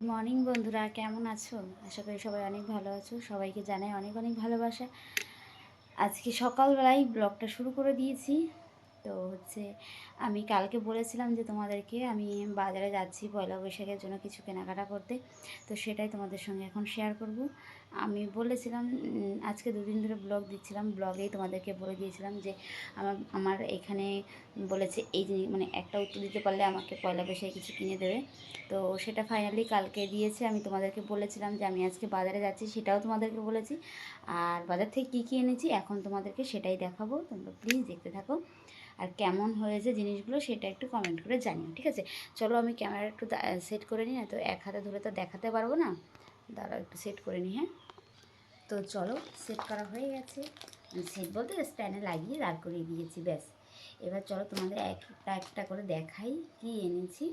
Morning বন্ধুরা, কেমন আছো? আশা করি সবাই অনেক ভালো আছো। সবাইকে জানাই অনেক অনেক ভালোবাসা। আজকে সকালবেলায় ব্লগটা শুরু করে দিয়েছি। তো হচ্ছে আমি কালকে বলেছিলাম যে তোমাদেরকে আমি বাজারে যাচ্ছি পয়লা বৈশাখের জন্য কিছু কেনাকাটা করতে। তো সেটাই তোমাদের সঙ্গে এখন শেয়ার করব। আমি বলেছিলাম আজকে দুদিন ধরে ব্লগ দিচ্ছিলাম। ব্লগেই তোমাদেরকে বলে দিয়েছিলাম যে আমার আমার এখানে বলেছে এই জিনিস মানে একটা উত্তর দিতে পারলে আমাকে পয়লা বৈশাখে কিছু কিনে দেবে। তো সেটা ফাইনালি কালকে দিয়েছে। আমি তোমাদেরকে বলেছিলাম যে আমি আজকে বাজারে যাচ্ছি, সেটাও তোমাদেরকে বলেছি। আর বাজার থেকে কী কী এনেছি এখন তোমাদেরকে সেটাই দেখাবো। তোমরা প্লিজ দেখতে থাকো। আর কেমন হয়েছে জিনিসগুলো সেটা একটু কমেন্ট করে জানিও, ঠিক আছে? চলো আমি ক্যামেরা একটু সেট করে নিই না তো এক হাতে ধরে তো দেখাতে পারব না। দাঁড়াও, একটু সেট করে নিই হ্যাঁ? তো চলো সেট করা হয়ে গেছে। সেট বলতে স্ট্যান্ডে লাগিয়ে দাঁড় করিয়ে দিয়েছি, ব্যাস। এবার চলো তোমাদের একটা একটা করে দেখাই, কি এনেছি।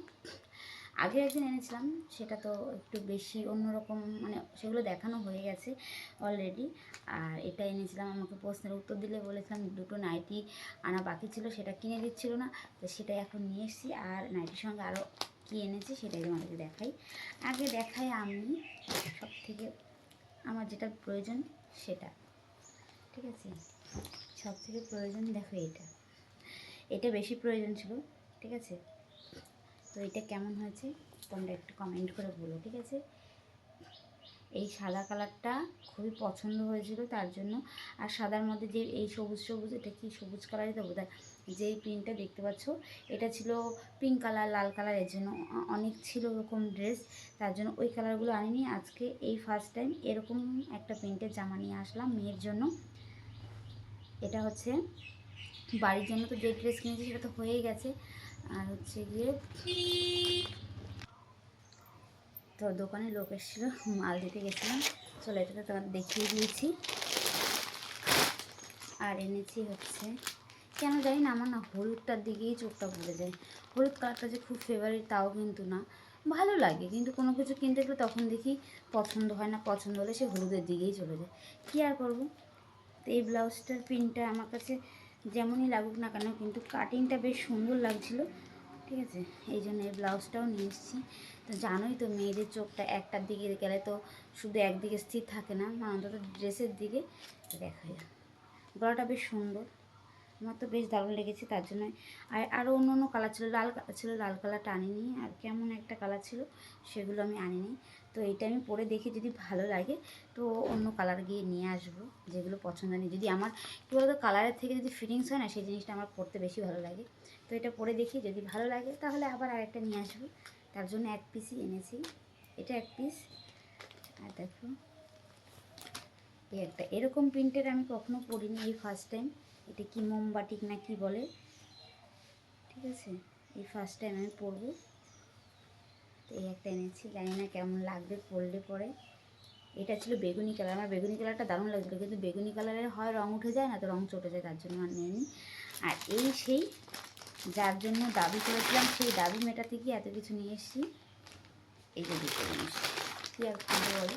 আগে একদিন এনেছিলাম, সেটা তো একটু বেশি অন্যরকম মানে সেগুলো দেখানো হয়ে গেছে অলরেডি আর এটা এনেছিলাম, আমাকে প্রশ্নের উত্তর দিলে বলেছিলাম, দুটো নাইটি আনা বাকি ছিল, সেটা কিনে দিচ্ছিল না, তো সেটাই এখন নিয়ে এসেছি। আর নাইটির সঙ্গে আরও কী এনেছি, সেটাই তোমাদেরকে দেখাই। আগে দেখাই আমি সব থেকে আমার যেটা প্রয়োজন, সেটা। ঠিক আছে? সব থেকে প্রয়োজন, দেখো এটা। এটা বেশি প্রয়োজন ছিল, ঠিক আছে? তো এটা কেমন হয়েছে তোমরা একটু কমেন্ট করে বলো, ঠিক আছে? এই সাদা কালারটা খুবই পছন্দ হয়েছিল তার জন্য। আর সাদার মধ্যে যে এই সবুজ সবুজ, এটা কি সবুজ কালারই তো বোধ হয় যেই প্রিন্টটা দেখতে পাচ্ছ, এটা ছিল পিঙ্ক কালার লাল কালারের জন্য। অনেক ছিল ওরকম ড্রেস তার জন্য ওই কালারগুলো আনিনি। আজকে এই ফার্স্ট টাইম এরকম একটা প্রিন্টের জামা নিয়ে আসলাম মেয়ের জন্য। এটা হচ্ছে বাড়ির জন্য তো যে ড্রেস কিনেছি সেটা তো হয়েই গেছে। আর হচ্ছে গিয়ে তো দোকানে লোক এসেছিল, মাল দিতে গেছিলাম। চলো এটা তো তোমাদের দেখিয়ে দিয়েছি। আর এনেছি হচ্ছে, কেন জানি না আমার না হলুদটার দিকেই চোখটা পড়ে যায়। হলুদ কালারটা যে খুব ফেভারিট তাও কিন্তু না। ভালো লাগে, কিন্তু কোনো কিছু কিনতে গেলে তখন দেখি পছন্দ হয় না, পছন্দ হলে সে হলুদের দিকেই চলে যায়। কী আর করব? তো এই ব্লাউজটার প্রিন্টটা আমার কাছে যেমনই লাগুক না কেন, কিন্তু কাটিংটা বেশ সুন্দর লাগছিল। ঠিক আছে? এই জন্য এই ব্লাউজটাও নিয়ে এসেছি। তো জানোই তো মেয়েদের চোখটা একটার দিকে গেলে তো শুধু একদিকে স্থির থাকে না অন্তত ড্রেসের দিকে। দেখা যায় গলাটা বেশ সুন্দর। আমার তো বেশ দারুণ লেগেছে তার জন্য। আর আরও অন্য অন্য কালার ছিল, লাল কালার ছিল লাল কালারটা আনিনি, আর কেমন একটা কালার ছিল সেগুলো আমি আনিনি। তো এইটা আমি পরে দেখি যদি ভালো লাগে, তো অন্য কালার গিয়ে নিয়ে আসব, যেগুলো পছন্দ নেই যদি আমার, কী বলতো কালারের থেকে যদি ফিটিংস হয় না, সেই জিনিসটা আমার পরতে বেশি ভালো লাগে। তো এটা পরে দেখি, যদি ভালো লাগে, তাহলে আবার আরেকটা নিয়ে আসব। তার জন্য এক পিসই এনেছি। এটা এক পিস আর দেখো, এই একটা। এরকম প্রিন্টের আমি কখনো পরিনি এই ফার্স্ট টাইম এটা কি মোমবাটিক না কি বলে? ঠিক আছে? এই ফার্স্ট টাইম আমি পরবো। তো এই একটা এনেছি, জানি না কেমন লাগবে পরলে পরে। এটা ছিল বেগুনি কালার আমার বেগুনি কালারটা দারুণ লাগছিল, কিন্তু বেগুনি কালারের হয় রং উঠে যায় না, তো রং চটে যায়, তার জন্য আর নিইনি। আর এই সেই, যার জন্য দাবি করেছিলাম, সেই দাবি মেটাতে গিয়ে এত কিছু নিয়ে এসেছি। এই যে দুটো জিনিস। কী আর বলো?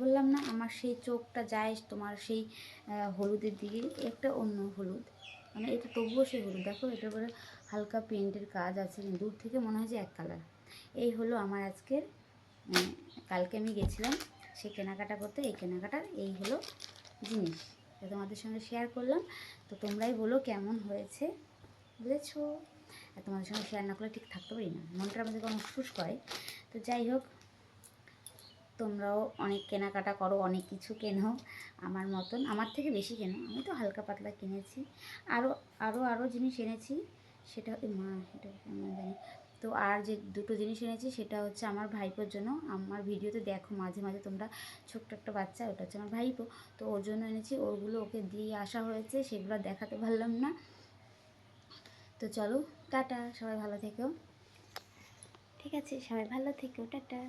বললাম না, আমার সেই চোখটা যায় তোমার সেই হলুদের দিকে, একটা অন্য হলুদ। মানে এটা তবুও সেই হলুদ। দেখো, এটার পরে হালকা পেন্টের কাজ আছে দূর থেকে মনে হয় যে এক কালার এই হলো আমার আজকের কালকে আমি গেছিলাম সেই কেনাকাটা করতে। এই কেনাকাটার, এই হলো জিনিস। তোমাদের সঙ্গে শেয়ার করলাম। তো তোমরাই বলো কেমন হয়েছে। বুঝেছ? তোমাদের সঙ্গে শেয়ার না করলে ঠিক থাকতে পারি না। মনটা আমাদের কোনো ফুস করে। তো যাই হোক তোমরাও অনেক কেনাকাটা করো, অনেক কিছু কেনো আমার মতন। আমার থেকে বেশি কেনো? আমি তো হালকা পাতলা কিনেছি। আরও আরও আরও জিনিস এনেছি, সেটা মা কেমন জানি। তো আর যে দুটো জিনিস এনেছি, সেটা হচ্ছে আমার ভাইপোর জন্য। আমার ভিডিওতে দেখো মাঝে মাঝে তোমরা ছোট্ট একটা বাচ্চা, ওটা হচ্ছে আমার ভাইপো। তো ওর জন্য এনেছি, ওগুলো ওকে দিয়ে আসা হয়েছে, সেগুলো দেখাতে পারলাম না। তো চলো, টাটা, সবাই ভালো থেকো। ঠিক আছে, সবাই ভালো থেকো, টাটা।